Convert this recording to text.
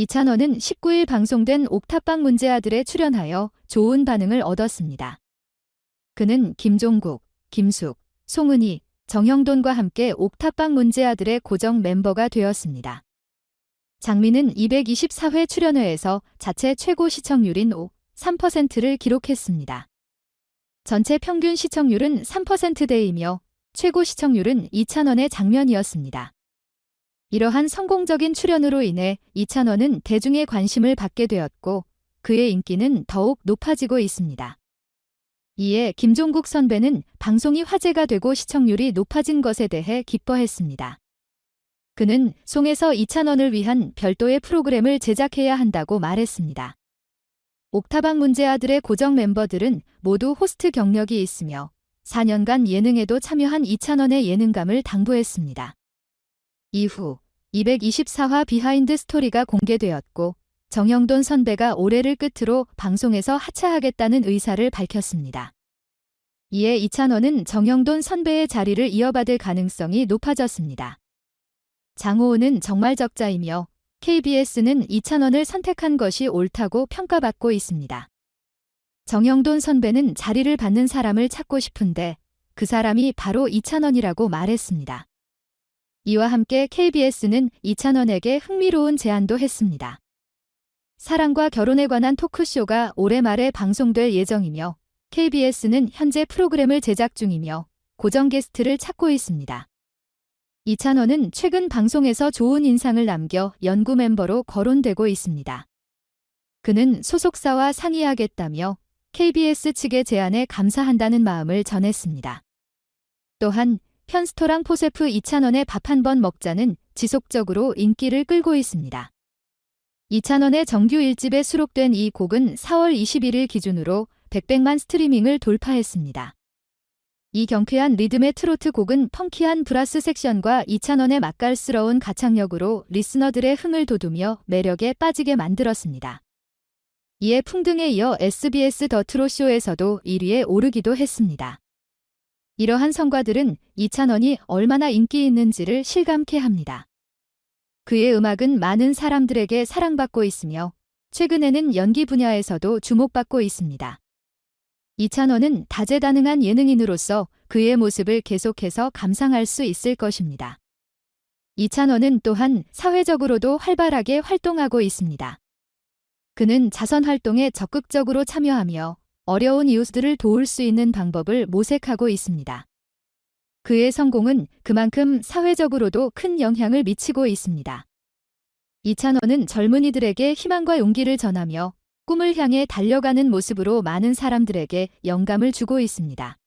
이찬원은 19일 방송된 옥탑방 문제 아들에 출연하여 좋은 반응을 얻었습니다. 그는 김종국, 김숙, 송은희, 정형돈과 함께 옥탑방 문제 아들의 고정 멤버가 되었습니다. 장미는 224회 출연회에서 자체 최고 시청률인 5, 3%를 기록했습니다. 전체 평균 시청률은 3%대이며 최고 시청률은 이찬원의 장면이었습니다. 이러한 성공적인 출연으로 인해 이찬원은 대중의 관심을 받게 되었고 그의 인기는 더욱 높아지고 있습니다. 이에 김종국 선배는 방송이 화제가 되고 시청률이 높아진 것에 대해 기뻐했습니다. 그는 송에서 이찬원을 위한 별도의 프로그램을 제작해야 한다고 말했습니다. 옥타방 문제 아들의 고정 멤버들은 모두 호스트 경력이 있으며 4년간 예능에도 참여한 이찬원의 예능감을 당부했습니다. 이후 224화 비하인드 스토리가 공개되었고 정영돈 선배가 올해를 끝으로 방송에서 하차하겠다는 의사를 밝혔습니다. 이에 이찬원은 정영돈 선배의 자리를 이어받을 가능성이 높아졌습니다. 장호은은 정말 적자이며 KBS는 이찬원을 선택한 것이 옳다고 평가받고 있습니다. 정영돈 선배는 자리를 받는 사람을 찾고 싶은데 그 사람이 바로 이찬원이라고 말했습니다. 이와 함께 KBS는 이찬원에게 흥미로운 제안도 했습니다. 사랑과 결혼에 관한 토크쇼가 올해 말에 방송될 예정이며 KBS는 현재 프로그램을 제작 중이며 고정 게스트를 찾고 있습니다. 이찬원은 최근 방송에서 좋은 인상을 남겨 연구 멤버로 거론되고 있습니다. 그는 소속사와 상의하겠다며 KBS 측의 제안에 감사한다는 마음을 전했습니다. 또한 편스토랑 포세프 이찬원의 밥한 번 먹자는 지속적으로 인기를 끌고 있습니다. 이찬원의 정규 1집에 수록된 이 곡은 4월 21일 기준으로 100백만 스트리밍을 돌파했습니다. 이 경쾌한 리듬의 트로트 곡은 펑키한 브라스 섹션과 이찬원의 맛깔스러운 가창력으로 리스너들의 흥을 돋우며 매력에 빠지게 만들었습니다. 이에 풍등에 이어 SBS 더 트롯쇼에서도 1위에 오르기도 했습니다. 이러한 성과들은 이찬원이 얼마나 인기 있는지를 실감케 합니다. 그의 음악은 많은 사람들에게 사랑받고 있으며 최근에는 연기 분야에서도 주목받고 있습니다. 이찬원은 다재다능한 예능인으로서 그의 모습을 계속해서 감상할 수 있을 것입니다. 이찬원은 또한 사회적으로도 활발하게 활동하고 있습니다. 그는 자선 활동에 적극적으로 참여하며 어려운 이웃들을 도울 수 있는 방법을 모색하고 있습니다. 그의 성공은 그만큼 사회적으로도 큰 영향을 미치고 있습니다. 이찬원은 젊은이들에게 희망과 용기를 전하며 꿈을 향해 달려가는 모습으로 많은 사람들에게 영감을 주고 있습니다.